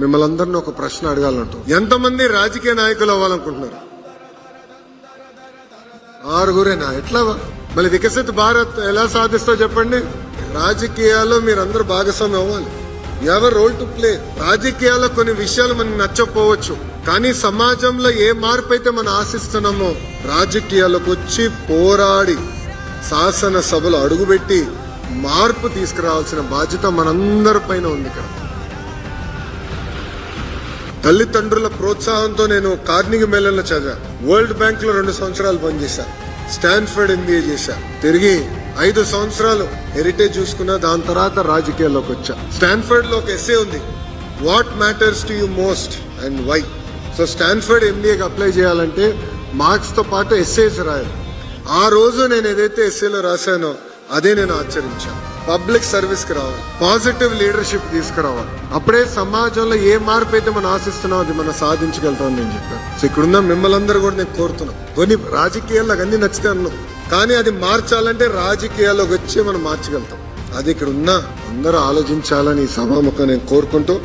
మిమ్మల్ని అందరినీ ఒక ప్రశ్న అడగాలంటూ ఎంతమంది రాజకీయ నాయకులు అవ్వాలనుకుంటున్నారు? ఆరుగురేనా? ఎట్లా మళ్ళీ వికసిత్ భారత్ ఎలా సాధిస్తో చెప్పండి? రాజకీయాల్లో మీరందరూ భాగస్వామ్యం అవ్వాలి. ఎవర్ రోల్ టు ప్లే రాజకీయాల్లో కొన్ని విషయాలు మనకు నచ్చకపోవచ్చు. కానీ సమాజంలో ఏ మార్పు అయితే మనం ఆశిస్తున్నామో రాజకీయాలకు వచ్చి పోరాడి శాసన సభలు అడుగుపెట్టి మార్పు తీసుకురావాల్సిన బాధ్యత మనందరి పైన ఉంది ఇక్కడ. తల్లిదండ్రుల ప్రోత్సాహంతో నేను కార్నింగ్ మేళంలో చదివా. వరల్డ్ బ్యాంక్లో రెండు సంవత్సరాలు పనిచేశా. స్టాన్ఫర్డ్ ఎంబీఏ చేశా. తిరిగి ఐదు సంవత్సరాలు హెరిటేజ్ చూసుకున్నా దాని తర్వాత రాజకీయాల్లోకి వచ్చా. స్టాన్ఫర్డ్లో ఒక ఎస్ఏ ఉంది. What matters to you most and why so Stanford ఎంబీఏకి apply చేయాలంటే మార్క్స్తో పాటు ఎస్ఏస్ రాయాలి. ఆ రోజు నేను ఏదైతే ఎస్ఏలో రాశానో అదే నేను ఆచరించాను పబ్లిక్ సర్వీస్కి రావాలి. పాజిటివ్ లీడర్షిప్ తీసుకురావాలి. అప్పుడే సమాజంలో ఏ మార్పు అయితే మనం ఆశిస్తున్నాం అది మనం సాధించగలుగుతాం నేను చెప్పాను. సో ఇక్కడున్న మిమ్మల్ని అందరూ కూడా నేను కోరుతున్నాను. కొన్ని రాజకీయాల్లో అన్ని నచ్చితే అన్నాం. కానీ అది మార్చాలంటే రాజకీయాల్లోకి వచ్చి మనం మార్చగలుగుతాం. అది ఇక్కడ ఉన్న అందరూ ఆలోచించాలని ఈ సభాముఖం నేను కోరుకుంటూ